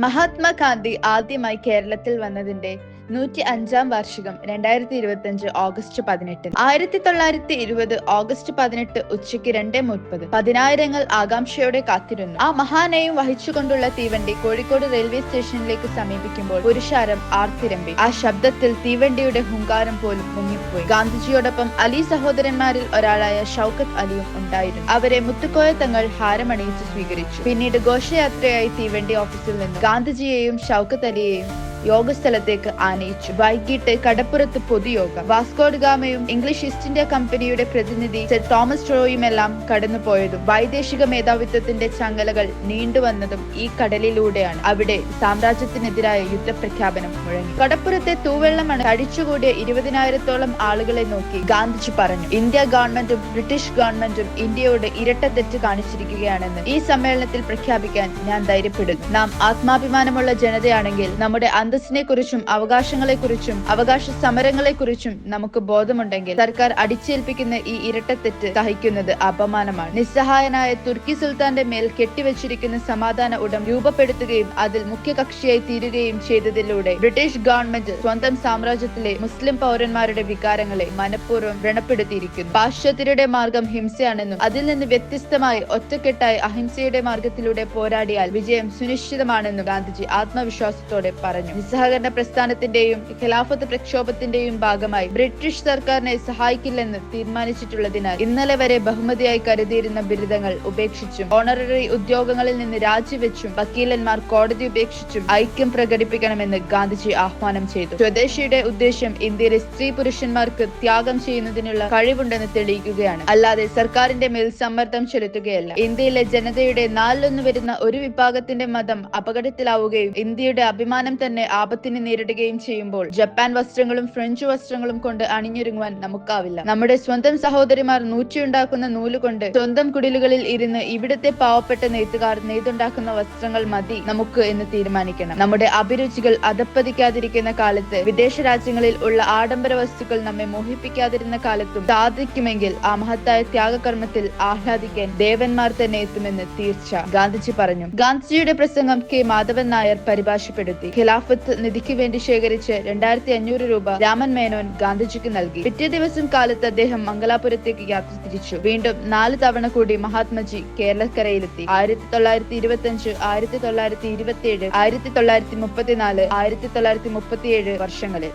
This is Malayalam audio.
മഹാത്മാഗാന്ധി ആദ്യമായി കേരളത്തിൽ വന്നതിന്റെ നൂറ്റി അഞ്ചാം വാർഷികം രണ്ടായിരത്തി ഇരുപത്തി അഞ്ച് ഓഗസ്റ്റ് പതിനെട്ട്. ആയിരത്തി തൊള്ളായിരത്തി ഇരുപത് ഓഗസ്റ്റ് പതിനെട്ട് ഉച്ചയ്ക്ക് രണ്ട് മുപ്പത് പതിനായിരങ്ങൾ ആകാംക്ഷയോടെ കാത്തിരുന്നു. ആ മഹാനയം വഹിച്ചുകൊണ്ടുള്ള തീവണ്ടി കോഴിക്കോട് റെയിൽവേ സ്റ്റേഷനിലേക്ക് സമീപിക്കുമ്പോൾ പുരുഷാരം ആർത്തിരമ്പി. ആ ശബ്ദത്തിൽ തീവണ്ടിയുടെ ഹുങ്കാരം പോലും മുങ്ങിപ്പോയി. ഗാന്ധിജിയോടൊപ്പം അലി സഹോദരന്മാരിൽ ഒരാളായ ഷൗക്കത്ത് അലിയും ഉണ്ടായിരുന്നു. അവരെ മുത്തുക്കോയ തങ്ങൾ ഹാരമണിയിച്ച് സ്വീകരിച്ചു. പിന്നീട് ഘോഷയാത്രയായി തീവണ്ടി ഓഫീസിൽ നിന്ന്. ഗാന്ധിജിയെയും ഷൗക്കത്ത് അലിയെയും യോഗസ്ഥലത്തേക്ക് ആനയിച്ചു. വൈകിട്ട് കടപ്പുറത്ത് പൊതുയോഗം. വാസ്കോഡ് ഗാമയും ഇംഗ്ലീഷ് ഈസ്റ്റ് ഇന്ത്യ കമ്പനിയുടെ പ്രതിനിധി സെർ തോമസ് ട്രോയുമെല്ലാം കടന്നുപോയതും വൈദേശിക മേധാവിത്വത്തിന്റെ ചങ്ങലകൾ നീണ്ടുവന്നതും ഈ കടലിലൂടെയാണ്. അവിടെ സാമ്രാജ്യത്തിനെതിരായ യുദ്ധപ്രഖ്യാപനം മുഴങ്ങി. കടപ്പുറത്തെ തൂവെള്ളമാണ് അടിച്ചുകൂടിയ ഇരുപതിനായിരത്തോളം ആളുകളെ നോക്കി ഗാന്ധിജി പറഞ്ഞു. ഇന്ത്യ ഗവൺമെന്റും ബ്രിട്ടീഷ് ഗവൺമെന്റും ഇന്ത്യയോട് ഇരട്ട തെറ്റ് കാണിച്ചിരിക്കുകയാണെന്ന് ഈ സമ്മേളനത്തിൽ പ്രഖ്യാപിക്കാൻ ഞാൻ ധൈര്യപ്പെടുന്നു. നാം ആത്മാഭിമാനമുള്ള ജനതയാണെങ്കിൽ നമ്മുടെ അന്തസ്സിനെ കുറിച്ചും അവകാശങ്ങളെ കുറിച്ചും അവകാശ സമരങ്ങളെ കുറിച്ചും നമുക്ക് ബോധമുണ്ടെങ്കിൽ സർക്കാർ അടിച്ചേൽപ്പിക്കുന്ന ഈ ഇരട്ടത്തെറ്റ് സഹിക്കുന്നത് അപമാനമാണ്. നിസ്സഹായനായ തുർക്കി സുൽത്താന്റെ മേൽ കെട്ടിവച്ചിരിക്കുന്ന സമാധാന ഉടം രൂപപ്പെടുത്തുകയും അതിൽ മുഖ്യ കക്ഷിയായി തീരുകയും ചെയ്തതിലൂടെ ബ്രിട്ടീഷ് ഗവൺമെന്റ് സ്വന്തം സാമ്രാജ്യത്തിലെ മുസ്ലിം പൗരന്മാരുടെ വികാരങ്ങളെ മനഃപൂർവം വ്രണപ്പെടുത്തിയിരിക്കുന്നു. പാശ്ചാത്യരുടെ മാർഗം ഹിംസയാണെന്നും അതിൽ നിന്ന് വ്യത്യസ്തമായി ഒറ്റക്കെട്ടായി അഹിംസയുടെ മാർഗത്തിലൂടെ പോരാടിയാൽ വിജയം സുനിശ്ചിതമാണെന്നും ഗാന്ധിജി ആത്മവിശ്വാസത്തോടെ പറഞ്ഞു. നിസ്സഹകരണ പ്രസ്ഥാനത്തിന്റെയും ഖിലാഫത്ത് പ്രക്ഷോഭത്തിന്റെയും ഭാഗമായി ബ്രിട്ടീഷ് സർക്കാരിനെ സഹായിക്കില്ലെന്ന് തീരുമാനിച്ചിട്ടുള്ളതിനാൽ ഇന്നലെ വരെ ബഹുമതിയായി കരുതിയിരുന്ന ബിരുദങ്ങൾ ഉപേക്ഷിച്ചും ഓണററി ഉദ്യോഗങ്ങളിൽ നിന്ന് രാജിവെച്ചും വക്കീലന്മാർ കോടതി ഉപേക്ഷിച്ചും ഐക്യം പ്രകടിപ്പിക്കണമെന്ന് ഗാന്ധിജി ആഹ്വാനം ചെയ്തു. സ്വദേശിയുടെ ഉദ്ദേശ്യം ഇന്ത്യയിലെ സ്ത്രീ പുരുഷന്മാർക്ക് ത്യാഗം ചെയ്യുന്നതിനുള്ള കഴിവുണ്ടെന്ന് തെളിയിക്കുകയാണ്. അല്ലാതെ സർക്കാരിന്റെ മേൽ സമ്മർദ്ദം ചെലുത്തുകയല്ല. ഇന്ത്യയിലെ ജനതയുടെ നാലിലൊന്ന് വരുന്ന ഒരു വിഭാഗത്തിന്റെ മതം അപകടത്തിലാവുകയും ഇന്ത്യയുടെ അഭിമാനം തന്നെ ആപത്തിന് നേരിടുകയും ചെയ്യുമ്പോൾ ജപ്പാൻ വസ്ത്രങ്ങളും ഫ്രഞ്ച് വസ്ത്രങ്ങളും കൊണ്ട് അണിഞ്ഞൊരുങ്ങുവാൻ നമുക്കാവില്ല. നമ്മുടെ സ്വന്തം സഹോദരിമാർ നൂറ്റിയുണ്ടാക്കുന്ന നൂലുകൊണ്ട് സ്വന്തം കുടിലുകളിൽ ഇരുന്ന് ഇവിടുത്തെ പാവപ്പെട്ട നെയ്ത്തുകാർ നെയ്തുണ്ടാക്കുന്ന വസ്ത്രങ്ങൾ മതി നമുക്ക് എന്ന് തീരുമാനിക്കണം. നമ്മുടെ അഭിരുചികൾ അതപ്പതിക്കാതിരിക്കുന്ന കാലത്ത് വിദേശ രാജ്യങ്ങളിൽ ഉള്ള ആഡംബര വസ്തുക്കൾ നമ്മെ മോഹിപ്പിക്കാതിരുന്ന കാലത്തും സാധിക്കുമെങ്കിൽ ആ മഹത്തായ ത്യാഗകർമ്മത്തിൽ ആഹ്ലാദിക്കാൻ ദേവന്മാർ തന്നെ എത്തുമെന്ന് തീർച്ച ഗാന്ധിജി പറഞ്ഞു. ഗാന്ധിജിയുടെ പ്രസംഗം കെ. മാധവൻ നായർ പരിഭാഷപ്പെടുത്തി. ഖിലാഫത്ത് നിധിക്ക് വേണ്ടി ശേഖരിച്ച് രണ്ടായിരത്തി അഞ്ഞൂറ് രൂപ രാമൻ മേനോൻ ഗാന്ധിജിക്ക് നൽകി. പിറ്റേ ദിവസം കാലത്ത് അദ്ദേഹം മംഗലാപുരത്തേക്ക് യാത്ര തിരിച്ചു. വീണ്ടും നാല് തവണ കൂടി മഹാത്മജി കേരളക്കരയിലെത്തി. ആയിരത്തി തൊള്ളായിരത്തി ഇരുപത്തി അഞ്ച് ആയിരത്തി തൊള്ളായിരത്തി ഇരുപത്തി ഏഴ് ആയിരത്തി തൊള്ളായിരത്തി മുപ്പത്തിനാല് ആയിരത്തി തൊള്ളായിരത്തി മുപ്പത്തിയേഴ് വർഷങ്ങളിൽ.